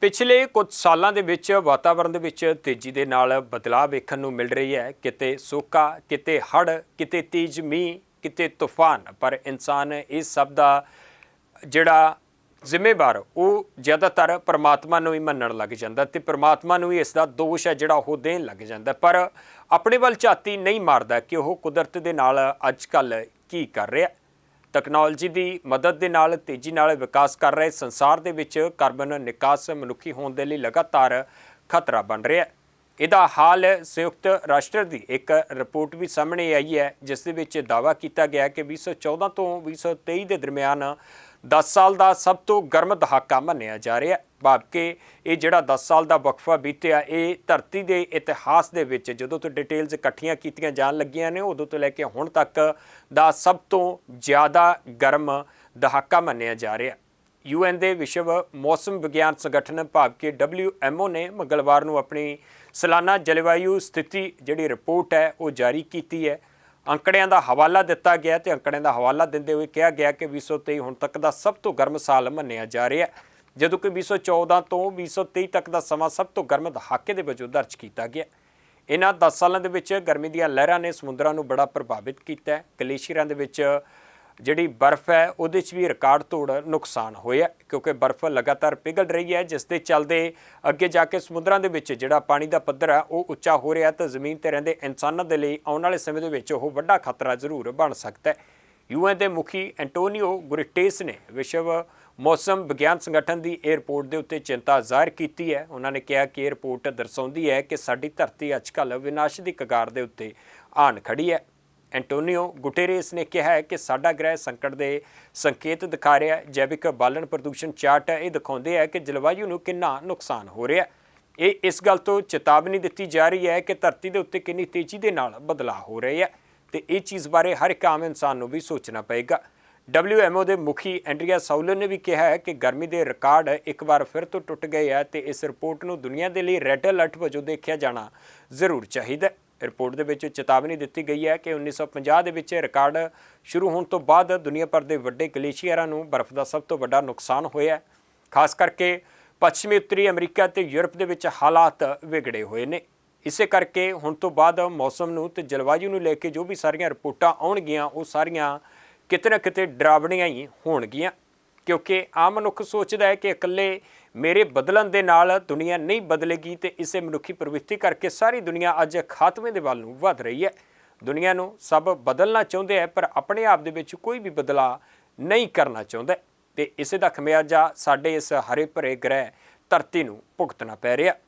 ਪਿਛਲੇ ਕੁਝ ਸਾਲਾਂ ਦੇ ਵਿੱਚ ਵਾਤਾਵਰਣ ਦੇ ਵਿੱਚ ਤੇਜ਼ੀ ਦੇ ਨਾਲ ਬਦਲਾਅ ਵੇਖਣ ਨੂੰ ਮਿਲ ਰਹੀ ਹੈ। ਕਿਤੇ ਸੋਕਾ, ਕਿਤੇ ਹੜ੍ਹ, ਕਿਤੇ ਤੇਜ਼ ਮੀਂਹ, ਕਿਤੇ ਤੂਫਾਨ। ਪਰ ਇਨਸਾਨ ਇਸ ਸਭ ਦਾ ਜਿਹੜਾ ਜ਼ਿੰਮੇਵਾਰ, ਉਹ ਜ਼ਿਆਦਾਤਰ ਪਰਮਾਤਮਾ ਨੂੰ ਹੀ ਮੰਨਣ ਲੱਗ ਜਾਂਦਾ ਤੇ ਪਰਮਾਤਮਾ ਨੂੰ ਹੀ ਇਸ ਦਾ ਦੋਸ਼ ਹੈ ਜਿਹੜਾ ਉਹ ਦੇਣ ਲੱਗ ਜਾਂਦਾ। ਪਰ ਆਪਣੇ ਵੱਲ ਝਾਤੀ ਨਹੀਂ ਮਾਰਦਾ ਕਿ ਉਹ ਕੁਦਰਤ ਦੇ ਨਾਲ ਅੱਜ ਕੱਲ ਕੀ ਕਰ ਰਿਹਾ। ਟੈਕਨੋਲੋਜੀ ਦੀ ਮਦਦ ਦੇ ਨਾਲ ਤੇਜ਼ੀ ਨਾਲ ਵਿਕਾਸ ਕਰ ਰਹੇ ਸੰਸਾਰ ਦੇ ਵਿੱਚ ਕਾਰਬਨ ਨਿਕਾਸ ਮਨੁੱਖੀ ਹੋਣ ਦੇ ਲਈ ਲਗਾਤਾਰ ਖਤਰਾ ਬਣ ਰਿਹਾ ਹੈ। ਇਹਦਾ ਹਾਲ ਸੰਯੁਕਤ ਰਾਸ਼ਟਰ ਦੀ ਇੱਕ ਰਿਪੋਰਟ ਵੀ ਸਾਹਮਣੇ ਆਈ ਹੈ, ਜਿਸ ਦੇ ਵਿੱਚ ਦਾਅਵਾ ਕੀਤਾ ਗਿਆ ਹੈ ਕਿ 2014 ਤੋਂ 2023 ਦੇ ਦਰਮਿਆਨ 10 ਸਾਲ ਦਾ ਸਭ ਤੋਂ ਗਰਮ ਦਹਾਕਾ ਮੰਨਿਆ ਜਾ ਰਿਹਾ ਹੈ। ਭਾਵ ਕਿ ਇਹ ਜਿਹੜਾ 10 ਸਾਲ ਦਾ ਵਕਫਾ ਬੀਤਿਆ, ਇਹ ਧਰਤੀ ਦੇ ਇਤਿਹਾਸ ਦੇ ਵਿੱਚ ਜਦੋਂ ਤੋਂ ਡਿਟੇਲਸ ਇਕੱਠੀਆਂ ਕੀਤੀਆਂ ਜਾਣ ਲੱਗੀਆਂ ਨੇ, ਉਦੋਂ ਤੋਂ ਲੈ ਕੇ ਹੁਣ ਤੱਕ ਦਾ ਸਭ ਤੋਂ ਜ਼ਿਆਦਾ ਗਰਮ ਦਹਾਕਾ ਮੰਨਿਆ ਜਾ ਰਿਹਾ ਹੈ। ਯੂਐਨ ਦੇ ਵਿਸ਼ਵ ਮੌਸਮ ਵਿਗਿਆਨ ਸੰਗਠਨ ਭਾਵ ਕਿ WMO ਨੇ ਮੰਗਲਵਾਰ ਨੂੰ ਆਪਣੀ ਸਾਲਾਨਾ ਜਲਵਾਯੂ ਸਥਿਤੀ ਜਿਹੜੀ ਰਿਪੋਰਟ ਹੈ, ਉਹ ਜਾਰੀ ਕੀਤੀ ਹੈ। ਅੰਕੜਿਆਂ ਦਾ ਹਵਾਲਾ ਦਿੱਤਾ ਗਿਆ ਤੇ ਅੰਕੜਿਆਂ ਦਾ ਹਵਾਲਾ ਦਿੰਦੇ ਹੋਏ ਕਿਹਾ ਗਿਆ ਕਿ 2023 ਹੁਣ ਤੱਕ ਦਾ ਸਭ ਤੋਂ ਗਰਮ ਸਾਲ ਮੰਨਿਆ ਜਾ ਰਿਹਾ ਹੈ। ਜਦੋਂ ਕਿ 2014 ਤੋਂ 2023 ਤੱਕ ਦਾ ਸਮਾਂ ਸਭ ਤੋਂ ਗਰਮ ਦਹਾਕੇ ਦੇ ਵਜੋਂ ਦਰਜ ਕੀਤਾ ਗਿਆ ਇਹਨਾਂ 10 ਸਾਲਾਂ ਦੇ ਵਿੱਚ ਗਰਮੀ ਦੀਆਂ ਲਹਿਰਾਂ ਨੇ ਸਮੁੰਦਰਾਂ ਨੂੰ ਬੜਾ ਪ੍ਰਭਾਵਿਤ ਕੀਤਾ ਹੈ। ਗਲੇਸ਼ੀਅਰਾਂ ਦੇ ਵਿੱਚ ਜਿਹੜੀ ਬਰਫ਼ ਹੈ, ਉਹਦੇ 'ਚ ਵੀ ਰਿਕਾਰਡ ਤੋੜ ਨੁਕਸਾਨ ਹੋਇਆ ਕਿਉਂਕਿ ਬਰਫ਼ ਲਗਾਤਾਰ ਪਿਘਲ ਰਹੀ ਹੈ, ਜਿਸ ਦੇ ਚੱਲਦੇ ਅੱਗੇ ਜਾ ਕੇ ਸਮੁੰਦਰਾਂ ਦੇ ਵਿੱਚ ਜਿਹੜਾ ਪਾਣੀ ਦਾ ਪੱਧਰ ਹੈ, ਉਹ ਉੱਚਾ ਹੋ ਰਿਹਾ ਤਾਂ ਜ਼ਮੀਨ ਤੇ ਰਹਿੰਦੇ ਇਨਸਾਨਾਂ ਦੇ ਲਈ ਆਉਣ ਵਾਲੇ ਸਮੇਂ ਦੇ ਵਿੱਚ ਉਹ ਵੱਡਾ ਖਤਰਾ ਜ਼ਰੂਰ ਬਣ ਸਕਦਾ ਹੈ। ਯੂਐਨ ਦੇ ਮੁਖੀ ਐਂਟੋਨੀਓ ਗੁਰਟੇਸ ਨੇ ਵਿਸ਼ਵ ਮੌਸਮ ਵਿਗਿਆਨ ਸੰਗਠਨ ਦੀ ਇਹ ਰਿਪੋਰਟ ਦੇ ਉੱਤੇ ਚਿੰਤਾ ਜ਼ਾਹਿਰ ਕੀਤੀ ਹੈ। ਉਹਨਾਂ ਨੇ ਕਿਹਾ ਕਿ ਇਹ ਰਿਪੋਰਟ ਦਰਸਾਉਂਦੀ ਹੈ ਕਿ ਸਾਡੀ ਧਰਤੀ ਅੱਜਕੱਲ੍ਹ ਵਿਨਾਸ਼ ਦੀ ਕਗਾਰ ਦੇ ਉੱਤੇ ਆਣ ਖੜੀ ਹੈ। ਐਂਟੋਨੀਓ ਗੁਟੇਰੇਸ ਨੇ ਕਿਹਾ ਹੈ ਕਿ ਸਾਡਾ ਗ੍ਰਹਿ ਸੰਕਟ ਦੇ ਸੰਕੇਤ ਦਿਖਾ ਰਿਹਾ ਹੈ। ਜੈਵਿਕ ਬਾਲਣ ਪ੍ਰਦੂਸ਼ਣ ਚਾਰਟ ਇਹ ਦਿਖਾਉਂਦੇ ਹੈ ਕਿ ਜਲਵਾਯੂ ਨੂੰ ਕਿੰਨਾ ਨੁਕਸਾਨ ਹੋ ਰਿਹਾ ਹੈ। ਇਹ ਇਸ ਗੱਲ ਤੋਂ ਚੇਤਾਵਨੀ ਦਿੱਤੀ ਜਾ ਰਹੀ ਹੈ ਕਿ ਧਰਤੀ ਦੇ ਉੱਤੇ ਕਿੰਨੀ ਤੇਜ਼ੀ ਦੇ ਨਾਲ ਬਦਲਾਅ ਹੋ ਰਿਹਾ ਹੈ ਤੇ ਇਹ ਚੀਜ਼ ਬਾਰੇ ਹਰ ਇੱਕ ਆਮ ਇਨਸਾਨ ਨੂੰ ਵੀ ਸੋਚਣਾ ਪਏਗਾ। WMO ਦੇ ਮੁਖੀ ਐਂਡਰੀਆ ਸਾਊਲਰ ਨੇ ਵੀ ਕਿਹਾ ਹੈ ਕਿ ਗਰਮੀ ਦੇ ਰਿਕਾਰਡ ਇੱਕ ਵਾਰ ਫਿਰ ਤੋਂ ਟੁੱਟ ਗਏ ਹੈ ਤੇ ਇਸ ਰਿਪੋਰਟ ਨੂੰ ਦੁਨੀਆ ਦੇ ਲਈ ਰੈੱਡ ਅਲਰਟ ਵਜੋਂ ਦੇਖਿਆ ਜਾਣਾ ਜ਼ਰੂਰ ਚਾਹੀਦਾ ਹੈ। ਰਿਪੋਰਟ ਦੇ ਵਿੱਚ ਚੇਤਾਵਨੀ ਦਿੱਤੀ ਗਈ ਹੈ ਕਿ 1950 ਦੇ ਵਿੱਚ ਰਿਕਾਰਡ ਸ਼ੁਰੂ ਹੋਣ ਤੋਂ ਬਾਅਦ ਦੁਨੀਆ ਭਰ ਦੇ ਵੱਡੇ ਗਲੇਸ਼ੀਅਰਾਂ ਨੂੰ ਬਰਫ਼ ਦਾ ਸਭ ਤੋਂ ਵੱਡਾ ਨੁਕਸਾਨ ਹੋਇਆ ਹੈ। ਖਾਸ ਕਰਕੇ ਪੱਛਮੀ ਉੱਤਰੀ ਅਮਰੀਕਾ ਤੇ ਯੂਰਪ ਦੇ ਵਿੱਚ ਹਾਲਾਤ ਵਿਗੜੇ ਹੋਏ ਨੇ। ਇਸੇ ਕਰਕੇ ਹੁਣ ਤੋਂ ਬਾਅਦ ਮੌਸਮ ਨੂੰ ਤੇ ਜਲਵਾਯੂ ਨੂੰ ਲੈ ਕੇ ਜੋ ਵੀ ਸਾਰੀਆਂ ਰਿਪੋਰਟਾਂ ਆਉਣਗੀਆਂ, ਉਹ ਸਾਰੀਆਂ ਕਿਤੇ ਨਾ ਕਿਤੇ ਡਰਾਵਣੀਆਂ ਹੀ ਹੋਣਗੀਆਂ। ਕਿਉਂਕਿ ਆਮ ਮਨੁੱਖ ਸੋਚਦਾ ਹੈ ਕਿ ਇਕੱਲੇ ਮੇਰੇ ਬਦਲਣ ਦੇ ਨਾਲ ਦੁਨੀਆ ਨਹੀਂ ਬਦਲੇਗੀ ਤੇ ਇਸੇ ਮਨੁੱਖੀ ਪ੍ਰਵਿਰਤੀ ਕਰਕੇ ਸਾਰੀ ਦੁਨੀਆ ਅੱਜ ਖਾਤਮੇ ਦੇ ਵੱਲ ਨੂੰ ਵਧ ਰਹੀ ਹੈ। ਦੁਨੀਆ ਨੂੰ ਸਭ ਬਦਲਣਾ ਚਾਹੁੰਦੇ ਹੈ ਪਰ ਆਪਣੇ ਆਪ ਦੇ ਵਿੱਚ ਕੋਈ ਵੀ ਬਦਲਾਅ ਨਹੀਂ ਕਰਨਾ ਚਾਹੁੰਦਾ। ਤੇ ਇਸੇ ਦਾ ਖਮਿਆਜਾ ਸਾਡੇ ਇਸ ਹਰੇ ਭਰੇ ਗ੍ਰਹਿ ਧਰਤੀ ਨੂੰ ਭੁਗਤਣਾ ਪੈ ਰਿਹਾ।